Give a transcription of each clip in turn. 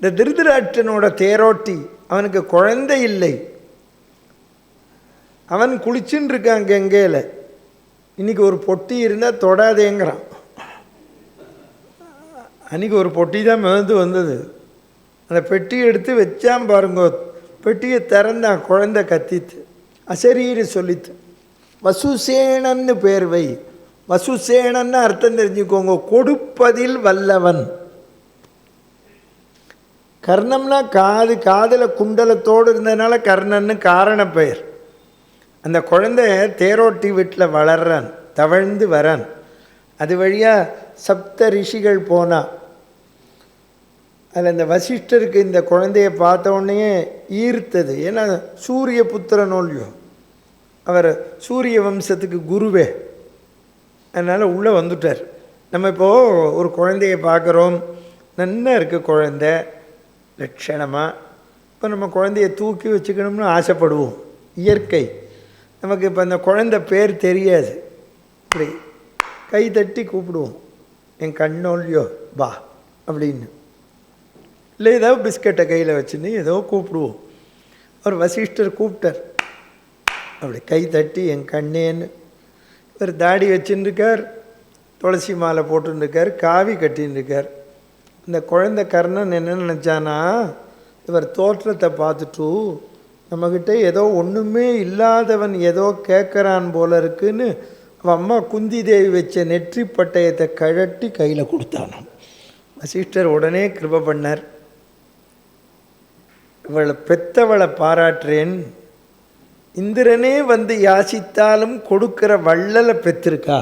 இந்த திருதராட்சனோட தேரோட்டி அவனுக்கு குழந்தை இல்லை. அவன் குளிச்சுன்னு இருக்கான் கங்கையில் இன்னைக்கு ஒரு பொட்டி இருந்தால் தொடாதேங்கிறான். அன்றைக்கி ஒரு பொட்டி தான் மிதந்து வந்தது. அந்த பெட்டி எடுத்து வச்சான் பாருங்க. பெட்டியை திறந்தான் குழந்தை கத்தித்து அசரீர் சொல்லித்து வசுசேனன்னு பேர் வை. வசுசேனன்னு அர்த்தம் தெரிஞ்சுக்கோங்க. கொடுப்பதில் வல்லவன். கர்ணம்னா காது காதில் குண்டலத்தோடு இருந்ததுனால கர்ணன்னு காரண பெயர். அந்த குழந்தை தேரோட்டி வீட்டில் வளர்றான் தவழ்ந்து வரான். அது வழியாக சப்த ரிஷிகள் போனான் அதில் இந்த வசிஷ்டருக்கு இந்த குழந்தைய பார்த்தோடனே ஈர்த்தது. ஏன்னா சூரிய புத்திரனோல்யோ அவர் சூரிய வம்சத்துக்கு குருவே. அதனால் உள்ளே வந்துட்டார். நம்ம இப்போது ஒரு குழந்தைய பார்க்குறோம். நன்னா இருக்குது குழந்தை. லட்சணமாக இப்போ நம்ம குழந்தைய தூக்கி வச்சுக்கணும்னு ஆசைப்படுவோம். இயற்கை. நமக்கு இப்போ அந்த குழந்தை பேர் தெரியாது. இப்படி கை தட்டி கூப்பிடுவோம். என் கண்ணோல்லையோ பா அப்படின்னு. இல்லை ஏதோ பிஸ்கட்டை கையில் வச்சுன்னு ஏதோ கூப்பிடுவோம். ஒரு வசிஷ்டர் கூப்பிட்டார். அப்படி கை தட்டி என் கண்ணேன்னு. இவர் தாடி வச்சுன்னு இருக்கார். துளசி மாலை போட்டுன்னு இருக்கார். காவி கட்டின்னு இருக்கார். இந்த குழந்தை கர்ணன் என்ன நினச்சானா இவர் தோற்றத்தை பார்த்துட்டு நம்மக்கிட்ட ஏதோ ஒன்றுமே இல்லாதவன் ஏதோ கேட்குறான் போல இருக்குன்னு அவன் அம்மா குந்தி தேவி வச்ச நெற்றி பட்டயத்தை கழட்டி கையில் கொடுத்தானாம். வசிஷ்டர் உடனே கிருப பண்ணார். இவளை பெத்தவளை பாராட்டுறேன். இந்திரனே வந்து யாசித்தாலும் கொடுக்கிற வள்ளலை பெற்றிருக்கா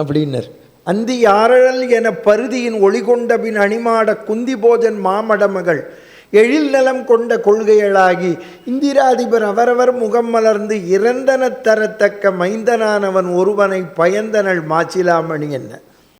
அப்படின்னர். அந்தியாரழல் என பருதியின் ஒளி கொண்டபின் அணிமாட குந்தி போஜன் மாமடமகள் எழில் நலம் கொண்ட கொள்கைகளாகி இந்திராதிபர் அவரவர் முகம் மலர்ந்து இறந்தன தரத்தக்க மைந்தனானவன் ஒருவனை பயந்தனள் மாச்சிலாமணி என்ன?